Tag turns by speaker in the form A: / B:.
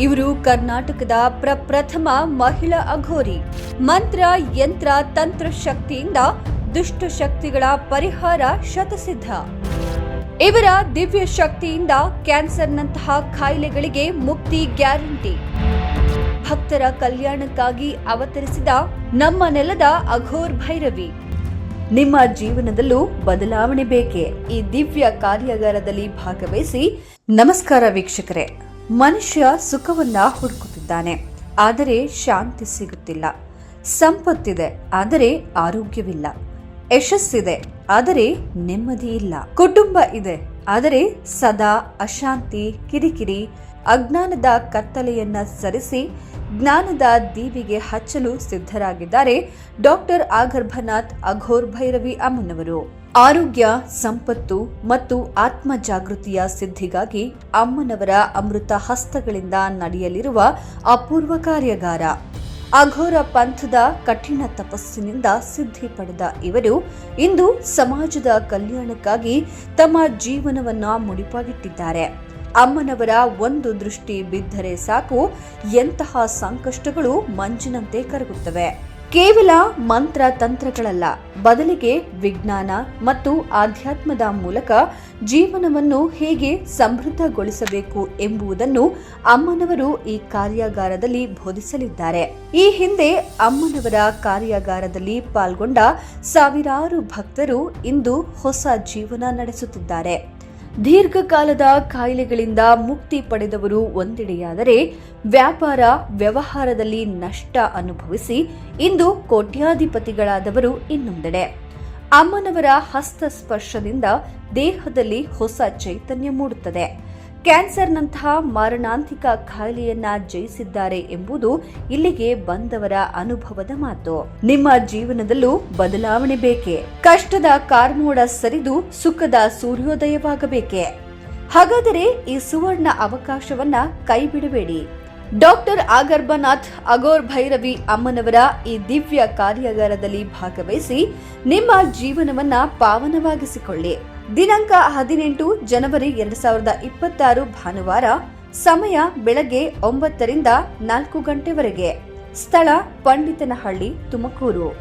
A: ಇವರು ಕರ್ನಾಟಕದ ಪ್ರಪ್ರಥಮ ಮಹಿಳಾ ಅಘೋರಿ. ಮಂತ್ರ, ಯಂತ್ರ, ತಂತ್ರ ಶಕ್ತಿಯಿಂದ ದುಷ್ಟ ಶಕ್ತಿಗಳ ಪರಿಹಾರ ಶತಸಿದ್ಧ. ಇವರ ದಿವ್ಯ ಶಕ್ತಿಯಿಂದ ಕ್ಯಾನ್ಸರ್ನಂತಹ ಕಾಯಿಲೆಗಳಿಗೆ ಮುಕ್ತಿ ಗ್ಯಾರಂಟಿ. ಭಕ್ತರ ಕಲ್ಯಾಣಕ್ಕಾಗಿ ಅವತರಿಸಿದ ನಮ್ಮ ನೆಲದ ಅಘೋರ್ ಭೈರವಿ. ನಿಮ್ಮ ಜೀವನದಲ್ಲೂ ಬದಲಾವಣೆ ಬೇಕೇ? ಈ ದಿವ್ಯ ಕಾರ್ಯಾಗಾರದಲ್ಲಿ ಭಾಗವಹಿಸಿ ನಮಸ್ಕಾರ ವೀಕ್ಷಕರೇ. ಮನುಷ್ಯ ಸುಖವನ್ನ ಹುಡುಕುತ್ತಿದ್ದಾನೆ, ಆದರೆ ಶಾಂತಿ ಸಿಗುತ್ತಿಲ್ಲ. ಸಂಪತ್ತಿದೆ, ಆದರೆ ಆರೋಗ್ಯವಿಲ್ಲ. ಯಶಸ್ಸಿದೆ, ಆದರೆ ನೆಮ್ಮದಿ ಇಲ್ಲ. ಕುಟುಂಬ ಇದೆ, ಆದರೆ ಸದಾ ಅಶಾಂತಿ, ಕಿರಿಕಿರಿ, ಅಜ್ಞಾನದ ಕತ್ತಲೆಯನ್ನ ಸರಿಸಿ ಜ್ಞಾನದ ದೀವಿಗೆ ಹಚ್ಚಲು ಸಿದ್ಧರಾಗಿದ್ದಾರೆ ಡಾಕ್ಟರ್ ಆಗರ್ಭನಾಥ್ ಅಘೋರ್ ಭೈರವಿ ಅಮ್ಮನವರು. ಆರೋಗ್ಯ, ಸಂಪತ್ತು ಮತ್ತು ಆತ್ಮ ಜಾಗೃತಿಯ ಸಿದ್ಧಿಗಾಗಿ ಅಮ್ಮನವರ ಅಮೃತ ಹಸ್ತಗಳಿಂದ ನಡೆಯಲಿರುವ ಅಪೂರ್ವ ಕಾರ್ಯಾಗಾರ. ಅಘೋರ ಪಂಥದ ಕಠಿಣ ತಪಸ್ಸಿನಿಂದ ಸಿದ್ಧಿ ಪಡೆದ ಇವರು ಇಂದು ಸಮಾಜದ ಕಲ್ಯಾಣಕ್ಕಾಗಿ ತಮ್ಮ ಜೀವನವನ್ನ ಮುಡಿಪಾಗಿಟ್ಟಿದ್ದಾರೆ. ಅಮ್ಮನವರ ಒಂದು ದೃಷ್ಟಿ ಬಿದ್ದರೆ ಸಾಕು, ಎಂತಹ ಸಂಕಷ್ಟಗಳು ಮಂಜಿನಂತೆ ಕರಗುತ್ತವೆ. ಕೇವಲ ಮಂತ್ರ ತಂತ್ರಗಳಲ್ಲ, ಬದಲಿಗೆ ವಿಜ್ಞಾನ ಮತ್ತು ಆಧ್ಯಾತ್ಮದ ಮೂಲಕ ಜೀವನವನ್ನು ಹೇಗೆ ಸಮೃದ್ಧಗೊಳಿಸಬೇಕು ಎಂಬುದನ್ನು ಅಮ್ಮನವರು ಈ ಕಾರ್ಯಾಗಾರದಲ್ಲಿ ಬೋಧಿಸಲಿದ್ದಾರೆ. ಈ ಹಿಂದೆ ಅಮ್ಮನವರ ಕಾರ್ಯಾಗಾರದಲ್ಲಿ ಪಾಲ್ಗೊಂಡ ಸಾವಿರಾರು ಭಕ್ತರು ಇಂದು ಹೊಸ ಜೀವನ ನಡೆಸುತ್ತಿದ್ದಾರೆ. ದೀರ್ಘಕಾಲದ ಕಾಯಿಲೆಗಳಿಂದ ಮುಕ್ತಿ ಪಡೆದವರು ಒಂದೆಡೆಯಾದರೆ ವ್ಯಾಪಾರ, ವ್ಯವಹಾರದಲ್ಲಿ ನಷ್ಟ ಅನುಭವಿಸಿ ಇಂದು ಕೋಟ್ಯಾಧಿಪತಿಗಳಾದವರು ಇನ್ನೊಂದೆಡೆ. ಅಮ್ಮನವರ ಹಸ್ತಸ್ಪರ್ಶದಿಂದ ದೇಹದಲ್ಲಿ ಹೊಸ ಚೈತನ್ಯ ಮೂಡುತ್ತದೆ. ಕ್ಯಾನ್ಸರ್ನಂತಹ ಮಾರಣಾಂತಿಕ ಖಾಯಿಲೆಯನ್ನ ಜಯಿಸಿದ್ದಾರೆ ಎಂಬುದು ಇಲ್ಲಿಗೆ ಬಂದವರ ಅನುಭವದ ಮಾತು. ನಿಮ್ಮ ಜೀವನದಲ್ಲೂ ಬದಲಾವಣೆ ಬೇಕೆ? ಕಷ್ಟದ ಕಾರ್ಮೋಡ ಸರಿದು ಸುಖದ ಸೂರ್ಯೋದಯವಾಗಬೇಕೆ? ಹಾಗಾದರೆ ಈ ಸುವರ್ಣ ಅವಕಾಶವನ್ನ ಕೈಬಿಡಬೇಡಿ. ಡಾಕ್ಟರ್ ಆಗರ್ಭನಾಥ್ ಅಗೋರ್ ಭೈರವಿ ಅಮ್ಮನವರ ಈ ದಿವ್ಯ ಕಾರ್ಯಾಗಾರದಲ್ಲಿ ಭಾಗವಹಿಸಿ ನಿಮ್ಮ ಜೀವನವನ್ನ ಪಾವನವಾಗಿಸಿಕೊಳ್ಳಿ. ದಿನಾಂಕ ಹದಿನೆಂಟು ಜನವರಿ ಎರಡು ಸಾವಿರದ ಇಪ್ಪತ್ತಾರು ಭಾನುವಾರ ಸಮಯ ಬೆಳಗ್ಗೆ ಒಂಬತ್ತರಿಂದ ನಾಲ್ಕು ಗಂಟೆವರೆಗೆ. ಸ್ಥಳ ಪಂಡಿತನಹಳ್ಳಿ ತುಮಕೂರು.